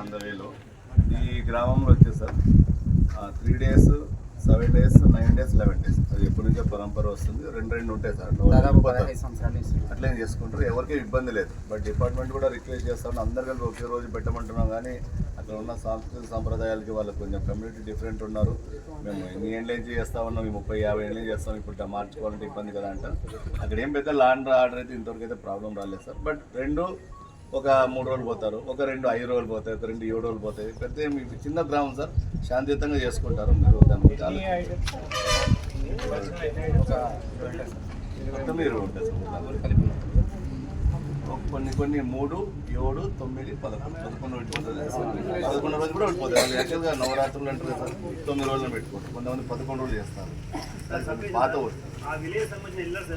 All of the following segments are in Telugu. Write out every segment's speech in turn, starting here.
ఆంధ్రవేలో ఈ గ్రామంలో వచ్చేసి sir three days seven days nine days eleven days అది ఎప్పటి నుంచో పరంపర వస్తుంది. రెండు రెండు ఉంటాయి సార్. దాదాపు పదహైదు సంవత్సరాలు ఇస్తుంది అట్లే చేసుకుంటారు. ఎవరికీ ఇబ్బంది లేదు. బట్ డిపార్ట్మెంట్ కూడా రిక్వెస్ట్ చేస్తాను. అందరు కలిపి ఒకే రోజు పెట్టమంటున్నాం కానీ అక్కడ ఉన్న సాంస్కృతిక సంప్రదాయాలకి వాళ్ళకి కొంచెం కమ్యూనిటీ డిఫరెంట్ ఉన్నారు. మేము ఎన్ని ఏళ్ళు నుంచి చేస్తా ఉన్నాం? ఈ ముప్పై యాభై ఏళ్ళు చేస్తాం? ఇప్పుడు మార్చుకోవాలంటే ఇబ్బంది కదా అంట అక్కడ ఏం పెద్ద లాండ్ ఆర్డర్ అయితే ఇంతవరకు అయితే ప్రాబ్లం రాలేదు సార్. బట్ రెండు ఒక మూడు రోజులు పోతారు ఒక రెండు ఐదు రోజులు పోతాయి ఒక రెండు ఏడు రోజులు పోతాయి. పెద్ద మీ చిన్న గ్రామం సార్ శాంతియుతంగా చేసుకుంటారు మీరు దాని గురించి ఆలోచించండి. మొత్తం మీరు ఉంటుంది సార్ ఒక కొన్ని కొన్ని మూడు ఏడు తొమ్మిది పదకొండు పదకొండు పెట్టుకుంటుంది పదకొండు రోజులు కూడా పెట్టుకోతుంది యాక్చువల్గా నవరాత్రులు అంటారు సార్ తొమ్మిది రోజులు పెట్టుకుంటారు కొంతమంది పదకొండు రోజులు చేస్తారు. పాత ఊరు. ఆ విలేజ్ సంబంధించిన ఇల్లర్స్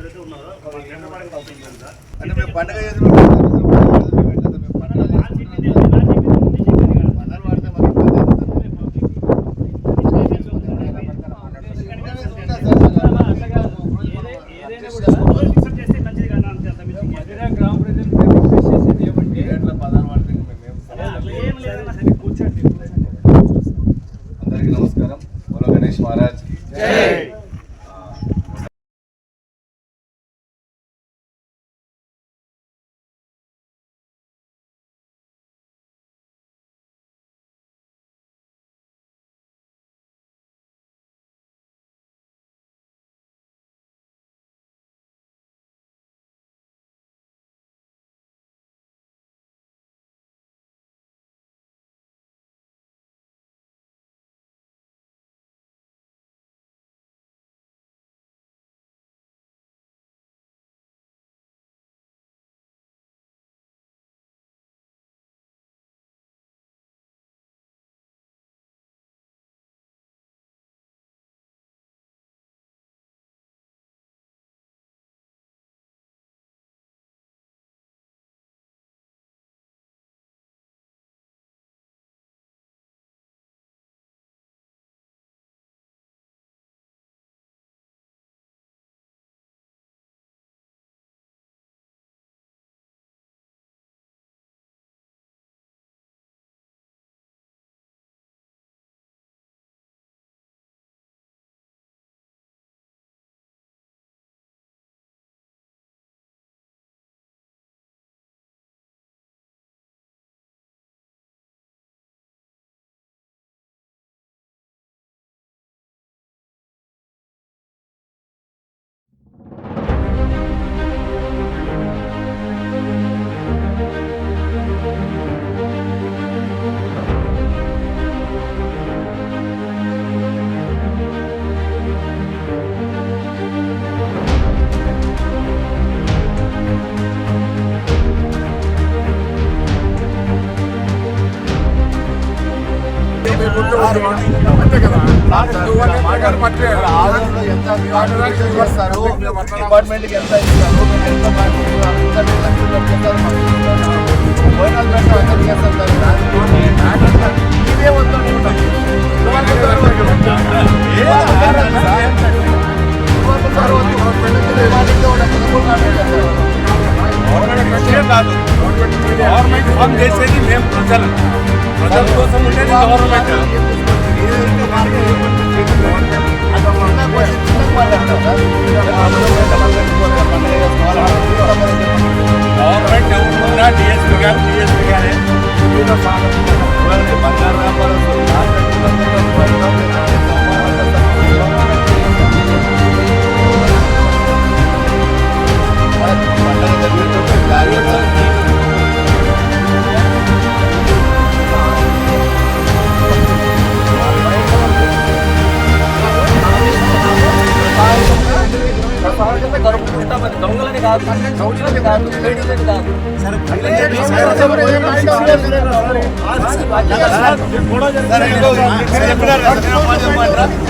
చేస్తారు? డిపార్ట్మెంట్కి ఎంత ఇస్తారు? ఎంత. భోజనాలు పెట్టడం ఎంత చేస్తారు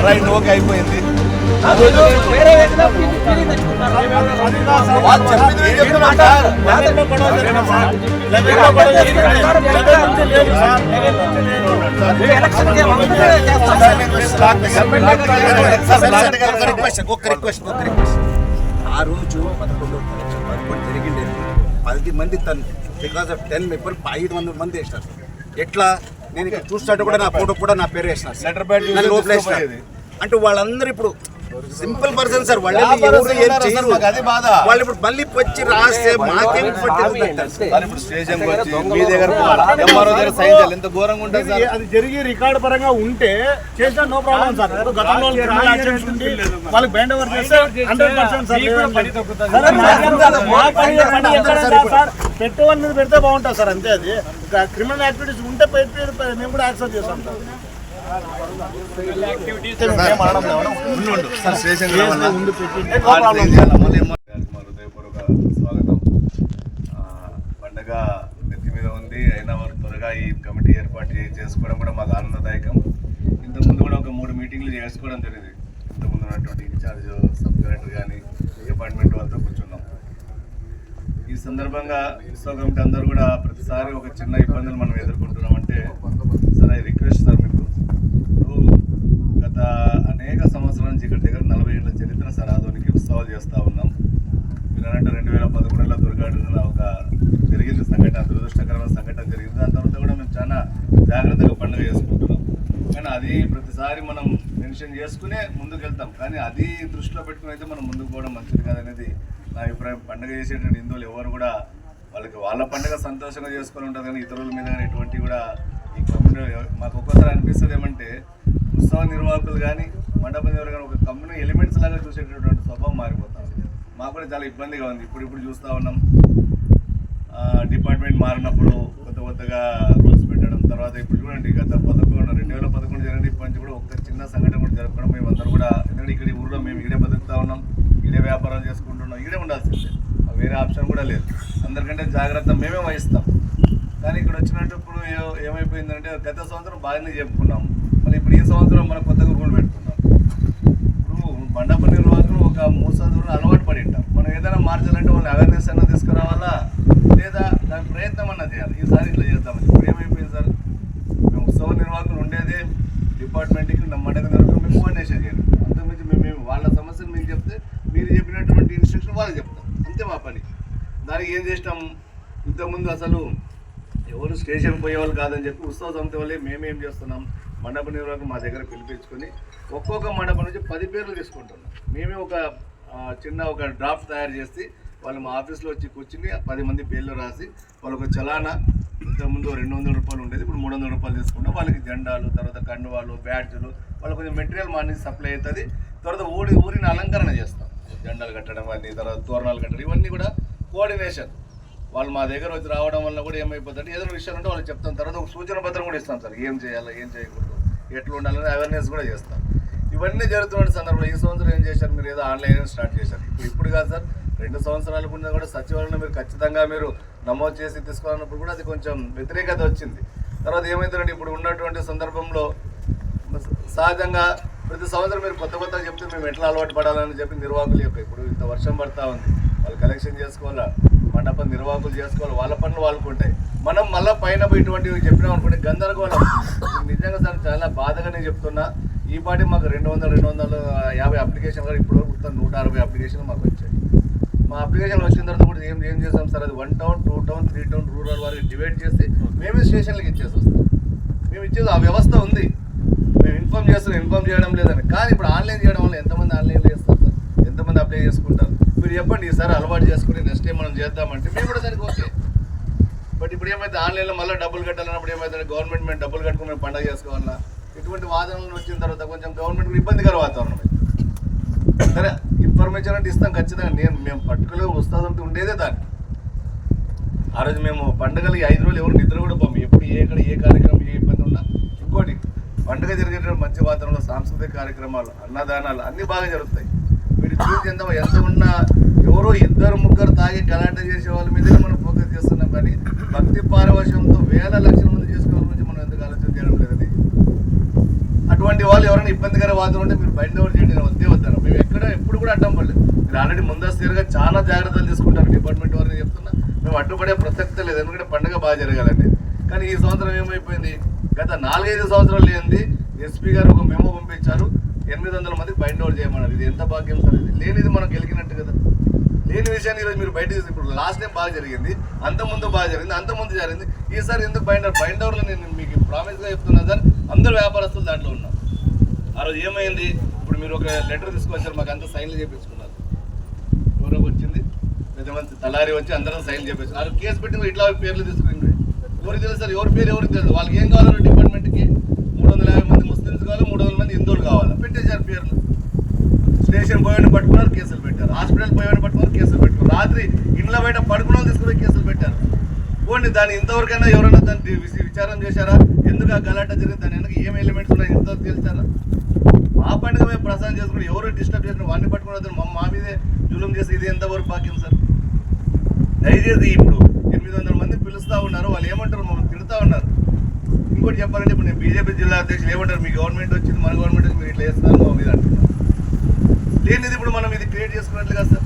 రైట్ ఓకే అయిపోయింది వేరే ఒక్క రిక్వెస్ట్ ఒక్క రిక్వెస్ట్ ఆ రోజు పదకొండు పదకొండు జరిగింది పది మంది తను బికాస్ ఆఫ్ టెన్ మెంబర్ ఐదు వందల మంది వేసినారు ఎట్లా నేను ఇక్కడ చూసినట్టు కూడా నా ఫోటో కూడా నా పేరు వేసిన లెటర్ ప్యాడ్ నన్ను చూసి లోపలేసిన. తీసుకుపోయేది. అంటే వాళ్ళందరూ ఇప్పుడు సింపుల్ పర్సన్ సార్ వాళ్ళు అది బాధ. వాళ్ళు ఇప్పుడు మళ్ళీ వచ్చి రాస్తే మాకేం ఇప్పుడు స్టేషన్ వచ్చి మీ దగ్గర ఎంఆర్ఓ దగ్గర సైన్ చేయాలి. ఎంత ఘోరంగా ఉంటుంది సార్? అది జరిగి రికార్డ్ పరంగా ఉంటే చేసినా నో ప్రాబ్లం సార్. గతంలో వాళ్ళకి బ్యాండ్ ఓవర్ చేస్తే హండ్రెడ్ పర్సెంట్ సార్ మీద పెడితే బాగుంటుంది సార్ అంతే అది. క్రిమినల్ యాక్టివిటీస్ ఉంటే పెట్టి మేము కూడా యాక్సెప్ట్ చేస్తాం సార్. హృదయపూర్వక స్వాగతం పండగ నెత్తి మీద ఉంది అయినా వారు త్వరగా ఈ కమిటీ ఏర్పాటు చేసుకోవడం కూడా మాకు ఆనందదాయకం ఇంతకుముందు కూడా ఒక మూడు మీటింగ్లు చేసుకోవడం జరిగింది ఇంతకుముందు ఉన్నటువంటి ఇన్ఛార్జ్ సబ్ కలెక్టర్ కానీ డిపార్ట్మెంట్ వాళ్ళతో కూర్చున్నాం ఈ సందర్భంగా ఇన్స్టో కమిటీ అందరూ కూడా ప్రతిసారి ఒక చిన్న ఇబ్బందులు మనం ఎదుర్కొంటున్నాం అంటే సార్ ఐ రిక్వెస్ట్ సార్ మీకు ఇప్పుడు గత అనేక సంవత్సరాల నుంచి ఇక్కడ దగ్గర నలభై ఏళ్ళ ఉత్సవాలు చేస్తూ ఉన్నాం. మీరు అన్నట్టు రెండు వేల పదకొండులో దుర్ఘటన ఒక జరిగింది సంఘటన దురదృష్టకరమైన సంఘటన జరిగింది. దాని తర్వాత కూడా మేము చాలా జాగ్రత్తగా పండుగ చేసుకుంటున్నాం. కానీ అది ప్రతిసారి మనం మెన్షన్ చేసుకునే ముందుకు వెళ్తాం కానీ అది దృష్టిలో పెట్టుకుని అయితే మనం ముందుకు పోవడం మంచిది కాదనేది నా అభిప్రాయం. పండుగ చేసేటువంటి హిందువులు ఎవరు కూడా వాళ్ళకి వాళ్ళ పండుగ సంతోషంగా చేసుకొని ఉంటుంది కానీ ఇతరుల మీద కానీ ఎటువంటి కూడా ఈ కమ్యూనిటీ మాకు ఒక్కోసారి అనిపిస్తుంది ఏమంటే ఉత్సవ నిర్వాహకులు కానీ మండపం దగ్గర ఒక కమ్యూనిటీ ఎలిమెంట్స్ లాగా చూసేటటువంటి స్వభావం మారిపోతాం మాకు కూడా చాలా ఇబ్బందిగా ఉంది. ఇప్పుడు ఇప్పుడు చూస్తూ ఉన్నాం. డిపార్ట్మెంట్ మారినప్పుడు కొత్త కొత్తగా రూల్స్ పెట్టడం తర్వాత ఇప్పుడు చూడండి గత పదకొండు రెండు వేల పదకొండు జరిగిన ఇప్పటి నుంచి కూడా ఒక్క చిన్న సంఘటన కూడా జరపడం మేము అందరూ కూడా ఎందుకంటే ఇక్కడ ఈ ఊర్లో మేము ఇక్కడే బతుకుతా ఉన్నాం ఈడే వ్యాపారాలు చేసుకుంటున్నాం ఇక్కడే ఉండాల్సిందే. వేరే ఆప్షన్ కూడా లేదు. అందరికంటే జాగ్రత్త మేమే వహిస్తాం. కానీ ఇక్కడ వచ్చినట్టు ఇప్పుడు ఏమైపోయిందంటే గత సంవత్సరం బాగానే చెప్పుకున్నాం. మళ్ళీ ఇప్పుడు ఈ సంవత్సరం మనం కొత్తగా రూల్ పెట్టుకున్నాం. మండప నిర్వాహకులు ఒక మూడు అలవాటు పడి ఉంటారు మనం ఏదైనా మార్చాలంటే వాళ్ళని అవేర్నెస్ అయినా తీసుకురావాలా? లేదా దాని ప్రయత్నం అన్నా చేయాలి. ఈసారి ఇట్లా చేద్దామని ఇప్పుడు ఏమైపోయింది సార్? మేము ఉత్సవ నిర్వాహకులు ఉండేదే డిపార్ట్మెంట్కి నా మండప నిర్వాహకులు మేము కోఆర్డినేషన్ చేయాలి అంతకుమించి మేము మేము వాళ్ళ సమస్యలు మీకు చెప్తే మీరు చెప్పినటువంటి ఇన్స్ట్రక్షన్ వాళ్ళకి చెప్తాం అంతే మా పని. దానికి ఏం చేసినాం? ఇంతకుముందు అసలు ఎవరు స్టేషన్ పోయేవాళ్ళు కాదని చెప్పి ఉత్సవ సంస్థ వల్లే మేమేం చేస్తున్నాం? మండప నిర్వాహకులు మా దగ్గర పిలిపించుకొని ఒక్కొక్క మండపం నుంచి పది పేర్లు తీసుకుంటున్నాం. మేమే ఒక చిన్న ఒక డ్రాఫ్ట్ తయారు చేసి వాళ్ళు మా ఆఫీస్లో వచ్చి కూర్చుని పది మంది పేర్లు రాసి వాళ్ళకు చలానా ఇంతకుముందు రెండు వందల రూపాయలు ఉండేది ఇప్పుడు మూడు వందల రూపాయలు తీసుకుంటాం వాళ్ళకి జెండాలు తర్వాత కండువాలు బ్యాడ్జులు వాళ్ళకి కొంచెం మెటీరియల్ మా నుంచి సప్లై అవుతుంది. తర్వాత ఊరి ఊరిని అలంకరణ చేస్తాం. జెండాలు కట్టడం అన్ని తర్వాత తోరణాలు కట్టడం ఇవన్నీ కూడా కోఆర్డినేషన్. వాళ్ళు మా దగ్గర వచ్చి రావడం వల్ల కూడా ఏమైపోతుంది ఏదైనా విషయాలు ఉంటే వాళ్ళు చెప్తాం. తర్వాత ఒక సూచన పత్రం కూడా ఇస్తాం సార్. ఏం చేయాలి ఏం చేయకూడదు ఎట్లా ఉండాలని అవేర్నెస్ కూడా చేస్తాం. ఇవన్నీ జరుగుతున్న సందర్భంలో ఈ సంవత్సరం ఏం చేశారు? మీరు ఏదో ఆన్లైన్ స్టార్ట్ చేశారు. ఇప్పుడు ఇప్పుడు కాదు సార్ రెండు సంవత్సరాల ముందు కూడా సచివాలయంలో మీరు ఖచ్చితంగా మీరు నమోదు చేసి తీసుకోవాలన్నప్పుడు కూడా అది కొంచెం వ్యతిరేకత వచ్చింది. తర్వాత ఏమైందంటే ఇప్పుడు ఉన్నటువంటి సందర్భంలో సహజంగా ప్రతి సంవత్సరం మీరు కొత్త కొత్తగా చెప్తే మేము ఎట్లా అలవాటు పడాలని చెప్పి నిర్వాహకులు యొక్క ఇప్పుడు ఇంత వర్షం పడతా ఉంది. వాళ్ళు కలెక్షన్ చేసుకోవాలా? మండపం నిర్వాహకులు చేసుకోవాలి. వాళ్ళ పనులు వాళ్ళకు ఉంటాయి. మనం మళ్ళీ పైన ఇటువంటివి చెప్పినాం అనుకుంటే గందరగోళం నిజంగా సార్ చాలా బాధగా నేను చెప్తున్నా. ఈ పాటి మాకు రెండు వందల రెండు వందల యాభై అప్లికేషన్ కూడా ఇప్పుడు మొత్తం నూట అరవై అప్లికేషన్లు మాకు వచ్చాయి. మా అప్లికేషన్లు వచ్చిన తర్వాత కూడా ఏం ఏం చేస్తాం సార్? అది one town two town three town rural వారికి డివైడ్ చేసి మేమే స్టేషన్లకు ఇచ్చేసి వస్తాం. మేము ఇచ్చేది ఆ వ్యవస్థ ఉంది. మేము ఇన్ఫామ్ చేస్తున్నాం. ఇన్ఫామ్ చేయడం లేదని. కానీ ఇప్పుడు ఆన్లైన్ చేయడం వల్ల ఎంతమంది ఆన్లైన్లో చేస్తారు సార్? ఎంతమంది అప్లై చేసుకుంటారు? మీరు చెప్పండి ఈసారి అలవాటు చేసుకుని నెక్స్ట్ టైం మనం చేద్దామంటే మేము కూడా దానికి ఓకే బట్ ఇప్పుడు ఏమైతే ఆన్లైన్లో మళ్ళీ డబ్బులు కట్టాలన్నప్పుడు ఏమైతే గవర్నమెంట్ మేము డబ్బులు కట్టుకుని మేము పండగ చేసుకోవాలన్నా ఇటువంటి వాదనలు వచ్చిన తర్వాత కొంచెం గవర్నమెంట్ కూడా ఇబ్బందికర వాతావరణం సరే ఇన్ఫర్మేషన్ అంటే ఇస్తాం ఖచ్చితంగా. నేను మేము పర్టికులర్ వస్తుందంటే ఉండేదే దాన్ని. ఆ రోజు మేము పండుగలు ఐదు రోజులు ఎవరు నిద్ర కూడా పోము. ఎప్పుడు ఏ ఎక్కడ ఏ కార్యక్రమం ఏ ఇబ్బంది ఉన్నా. ఇంకోటి పండుగ జరిగేటప్పుడు మంచి వాతావరణంలో సాంస్కృతిక కార్యక్రమాలు అన్నదానాలు అన్నీ బాగా జరుగుతాయి. వీడు చూసి ఎంత ఎంత ఉన్నా ఎవరో ఇద్దరు ముగ్గురు తాగి గలాట చేసే వాళ్ళ మీదనే మనం ఫోకస్ చేస్తున్నాం కానీ భక్తి పారవశ్యంతో వేల లక్షల మంది చేసుకునే వాళ్ళ గురించి మనం ఎందుకు ఆలోచన చేయడం లేదని. అటువంటి వాళ్ళు ఎవరైనా ఇబ్బందికర వాతావరణం ఉంటే మీరు బయట ఎవరు చేయండి నేను వద్దే వద్దాను మేము ఎక్కడ ఎప్పుడు కూడా అడ్డం పడలేదు. మీరు ఆల్రెడీ ముందస్తుగా చాలా జాగ్రత్తలు తీసుకుంటారు డిపార్ట్మెంట్ వారిని చెప్తున్నా. మేము అడ్డుపడే ప్రసక్తే లేదు ఎందుకంటే పండుగ బాగా జరగాలండి. కానీ ఈ సంవత్సరం ఏమైపోయింది? గత నాలుగైదు సంవత్సరాలు లేనిది ఎస్పీ గారు ఒక మెమో పంపించారు. ఎనిమిది వందల మందికి బైండ్ అవుట్ చేయమన్నారు. ఇది ఎంత భాగ్యం సార్ ఇది? లేనిది మనం గెలికినట్టు కదా. లేని విషయాన్ని ఈరోజు మీరు బయట తీసి- ఇప్పుడు లాస్ట్ టైం బాగా జరిగింది. అంత ముందు బాగా జరిగింది అంత ముందు జరిగింది. ఈసారి ఎందుకు బైండర్ బైండర్లో నేను మీకు ప్రామిస్గా చెప్తున్నాను సార్. అందరు వ్యాపారస్తులు దాంట్లో ఉన్నారు. ఆ రోజు ఏమైంది? ఇప్పుడు మీరు ఒక లెటర్ తీసుకొచ్చారు మాకు అంతా సైన్లు చేపించుకున్నారు. ఎవరో వచ్చింది? పెద్దమంది తలారి వచ్చి అందరం సైన్ చేపించారు వాళ్ళు కేసు పెట్టి ఇట్లా పేర్లు తీసుకుని ఎవరికి తెలుసు సార్? ఎవరి పేరు ఎవరికి తెలుసు? వాళ్ళకి ఏం కావాలో డిపార్ట్మెంట్కి. మూడు వందల యాభై మంది ముస్లిమ్స్ కావాలి మూడు వందల మంది హిందువులు కావాలి. పెట్టేశారు పేర్లు. స్టేషన్ పోయిన పట్టుకున్నారు కేసులు పెట్టారు. హాస్పిటల్ పోయిన పట్టుకున్నారు కేసులు పెట్టారు. రాత్రి ఇండ్ల బయట పడుకున్న తీసుకుపోయి కేసులు పెట్టారు. పోండి దాన్ని ఇంతవరకైనా ఎవరైనా దాన్ని విచారం చేశారా? ఎందుకు ఆ గలాట జరిగింది? దాని వెనక ఏం ఎలిమెంట్స్ ఉన్నాయి? ఎంతవరకు తెలిసారా మా పండుగ మేము ప్రసాదం చేసుకుని ఎవరు డిస్టర్బ్ చేసిన వాడిని పట్టుకుని మా మా మీదే జూలం చేసి ఇది ఎంతవరకు భాగ్యం సార్? దయచేసి ఇప్పుడు ఎనిమిది వందల మంది పిలుస్తా ఉన్నారు. వాళ్ళు ఏమంటారు? మమ్మల్ని తిడుతా ఉన్నారు. ఇంకోటి చెప్పాలంటే ఇప్పుడు నేను బీజేపీ జిల్లా అధ్యక్షులు ఏమంటారు? మీ గవర్నమెంట్ వచ్చింది మన గవర్నమెంట్ వచ్చింది మీరు ఇట్లా చేస్తున్నారు మా మీద అంటున్నారు. లేనిది ఇప్పుడు మనం ఇది క్రియేట్ చేసుకున్నట్లు కదా సార్.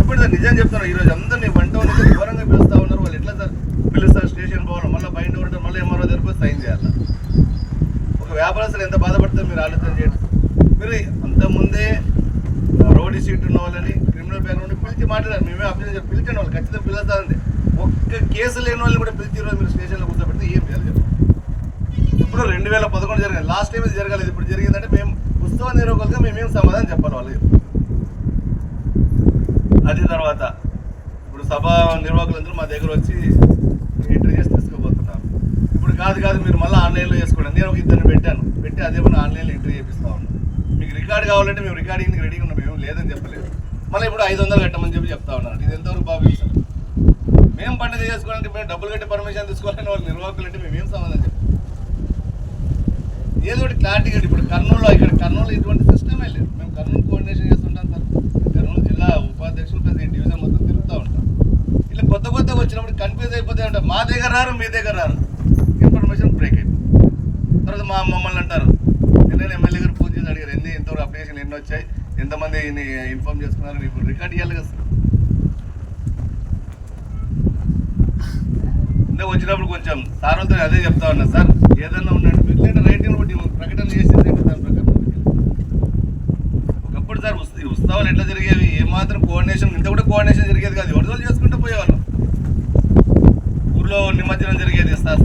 ఇప్పుడు సార్ నిజం చెప్తున్నారు? ఈరోజు అందరినీ వంట వండుకొని ఘోరంగా పిలుస్తా ఉన్నారు. వాళ్ళు ఎట్లా సార్ పిలుస్తారు? స్టేషన్ పోవాలి మళ్ళీ బయట ఉంటారు మళ్ళీ ఎంఆర్ఓ దగ్గర సైన్ చేయాలి? ఒక వ్యాపారస్తులు ఎంత బాధపడతారు మీరు ఆలోచన చేయండి. మీరు అంతకుముందే రోడ్ సీట్ ఉన్న వాళ్ళని క్రిమినల్ బ్యాక్గ్రౌండ్ పిలిచి మాట్లాడారు. మేమే అభ్యర్థి పిలిచిన వాళ్ళు. ఖచ్చితంగా పిలుస్తారండి. ఒక్క కేసు లేని వాళ్ళని కూడా పిలిచి ఈరోజు మీరు స్టేషన్లో కూర్చోబెడితే ఏం చేయాలి? చెప్పండి ఇప్పుడు రెండు వేల పదకొండు జరిగింది. లాస్ట్ టైం ఇది జరగలేదు. ఇప్పుడు జరిగిందంటే మేము ఉత్సవ నిర్వాహకులుగా మేమేం సమాధానం చెప్పాలి వాళ్ళకి. అది తర్వాత ఇప్పుడు సభ నిర్వాహకులందరూ మా దగ్గర వచ్చి ఎంట్రీ చేసి తీసుకుపోతున్నారు ఇప్పుడు కాదు కాదు మీరు మళ్ళీ ఆన్లైన్లో చేసుకోండి. నేను ఒక ఇద్దరిని పెట్టాను. పెట్టి అదే మన ఆన్లైన్లో ఎంట్రీ చేపిస్తా ఉన్నాం మీకు రికార్డ్ కావాలంటే మేము రికార్డింగ్ రెడీగా ఉన్నాం. మేము లేదని చెప్పలేదు. మళ్ళీ ఇప్పుడు ఐదు వందలు కట్టమని చెప్పి చెప్తా ఉన్నారు. ఇది ఎంతవరకు భావిస్తారు మేము పండుగ చేసుకోవాలంటే మేము డబ్బులు కట్టి పర్మిషన్ తీసుకోవాలని వాళ్ళు నిర్వాహకులు అంటే మేము ఏం సమాధానం చెప్తాం ఏదో ఒకటి క్లారిటీ ఇప్పుడు కర్నూలులో ఇక్కడ కర్నూలు ఇటువంటి సిస్టమే లేదు. మేము కర్నూలు కోఆర్డినేషన్ చేస్తుంటాం సార్. కర్నూలు జిల్లా ఉపాధ్యక్షులు ప్రతి డివిజన్ మొత్తం తిరుగుతూ ఉంటాం. ఇలా కొత్త కొత్తగా వచ్చినప్పుడు కన్ఫ్యూజ్ అయిపోతే ఉంటాం. మా దగ్గర రారు మీ దగ్గర రారు. ఇన్ఫర్మేషన్ బ్రేక్ అయిపోతుంది. తర్వాత మా మమ్మల్ని అంటారు. నేను ఎమ్మెల్యే గారు ఫోన్ చేసి అడిగారు ఎన్ని ఎంతవరకు అప్లికేషన్ ఎన్ని వచ్చాయి? ఎంతమంది ఇన్ఫార్మ్ చేసుకున్నారు? ఇప్పుడు రికార్డ్ ఇవ్వాలి కదా సార్. వచ్చినప్పుడు కొంచెం సార్ అదే చెప్తా ఉన్నా సార్. ఏదన్నా ఉండండి. రేటింగ్ ఒకటి ప్రకటన చేసేది దాని ప్రకారం? ఒకప్పుడు సార్ ఉత్సవాలు ఎట్లా జరిగేవి? ఏమాత్రం కోఆర్డినేషన్ ఇంత కూడా కోఆర్డినేషన్ జరిగేది కాదు. ఎవరిదో చేసుకుంటూ పోయేవాళ్ళం. ఊర్లో నిమజ్జనం జరిగేది. స్థలం